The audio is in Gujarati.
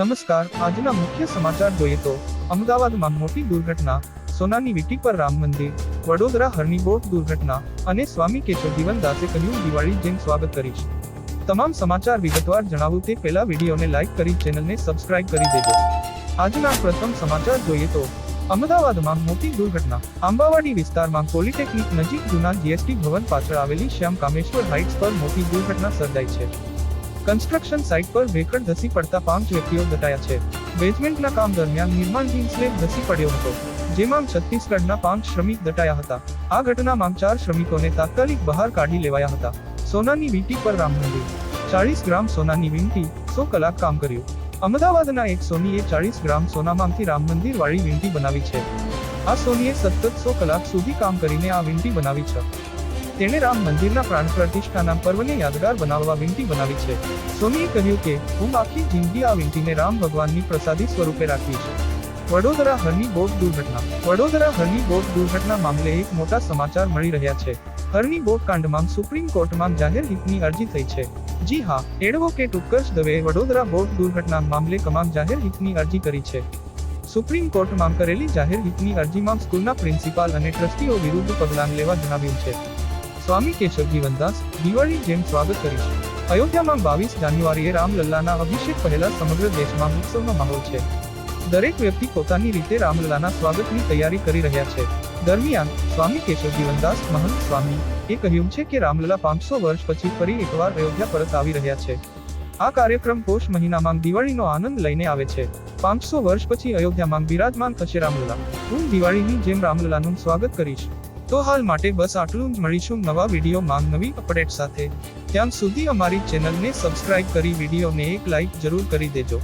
નમસ્કાર, આજના મુખ્ય સમાચાર જોઈએ તો, અમદાવાદમાં મોટી દુર્ઘટના, સોનાની વીટી પર રામ મંદિર, વડોદરા હરની બોટ દુર્ઘટના અને સ્વામી કેશવ દાસે કહ્યું દિવાળી જેમ સ્વાગત કરીશ. તમામ સમાચાર વિગતવાર જણાવું તે પહેલા વિડીયોને લાઈક કરી ચેનલને સબસ્ક્રાઇબ કરી દેજો. આજના પ્રથમ સમાચાર જોઈએ તો, અમદાવાદમાં મોટી દુર્ઘટના, આંબાવાડી વિસ્તારમાં પોલિટેકનિક નજીક જૂના જીએસટી ભવન પાછળ આવેલી શ્યામ કામેશ્વર હાઇટ્સ પર મોટી દુર્ઘટના સર્જાઈ છે. કન્સ્ટ્રક્શન સાઇટ પર ભેખડ ધસી પડતા પાંચ વ્યક્તિઓ દટાયા છે. બેઝમેન્ટના કામ દરમિયાન નિર્માણધીન સ્લેબ ધસી પડ્યો હતો, જેમાં છત્તીસગઢના પાંચ શ્રમિક દટાયા હતા. આ ઘટનામાં ચાર શ્રમિકોને તાત્કાલિક બહાર કાઢી લેવાયા હતા. સોનાની વીંટી પર રામ મંદિર. ચાળીસ ગ્રામ સોનાની વીંટી, સો કલાક કામ કર્યું. અમદાવાદના એક સોનીએ ચાળીસ ગ્રામ સોનામાંથી રામ મંદિર વાળી વીંટી બનાવી છે. આ સોનીએ સતત સો કલાક સુધી કામ કરીને આ વીંટી બનાવી છે. તેણે રામ મંદિરના પ્રાણ પ્રતિષ્ઠાના પર્વને યાદગાર બનાવવા વિનંતી બનાવી છે. સોનીએ કહ્યું કે, હું આખી જિંદગી આ વિનંતીને રામ ભગવાનની પ્રસાદી સ્વરૂપે રાખીશ વડોદરા હરની બોટ દુર્ઘટના. વડોદરા હરની બોટ દુર્ઘટના મામલે એક મોટા સમાચાર મળી રહ્યા છે. હરની બોટ કાંડમાં સુપ્રીમ કોર્ટમાં જાહેર હિતની અરજી થઈ છે. જી હા, એડવોકેટ ઉત્કર્ષ દવે વડોદરા બોટ દુર્ઘટના મામલે કમાન જાહેર હિતની અરજી કરી છે. સુપ્રીમ કોર્ટમાં કરેલી જાહેર હિતની અરજીમાં સ્કૂલના પ્રિન્સિપાલ અને ટ્રસ્ટીઓ વિરુદ્ધ પગલાં લેવા જણાવ્યું છે. સ્વામી કેશવજીવનદાસ દિવાળી જેમ સ્વાગત કરીશ. અયોધ્યામાં બાવીસ જાન્યુઆરીએ રામલલ્લાના અભિષેક પહેલા સમગ્ર દેશમાં ઉત્સવનો માહોલ છે. દરેક વ્યક્તિ પોતાની રીતે રામલલ્લાના સ્વાગતની તૈયારી કરી રહ્યા છે. દરમિયાન, સ્વામી કેશવજીવનદાસ મહંત સ્વામી, એ કહ્યું છે કે રામલલ્લા પાંચસો વર્ષ પછી ફરી એકવાર અયોધ્યા પરત આવી રહ્યા છે. આ કાર્યક્રમ પોષ મહિનામાં દિવાળીનો આનંદ લઈને આવે છે. પાંચસો વર્ષ પછી અયોધ્યામાં બિરાજમાન થશે રામલલ્લા હું દિવાળીની જેમ રામલલ્લાનું સ્વાગત કરીશ. તો હાલ માટે બસ આટલું જ. મળીશું નવા વિડીયોમાં નવી અપડેટ સાથે. ત્યાં સુધી અમારી ચેનલને સબસ્ક્રાઇબ કરી વિડીયોને એક લાઇક જરૂર કરી દેજો.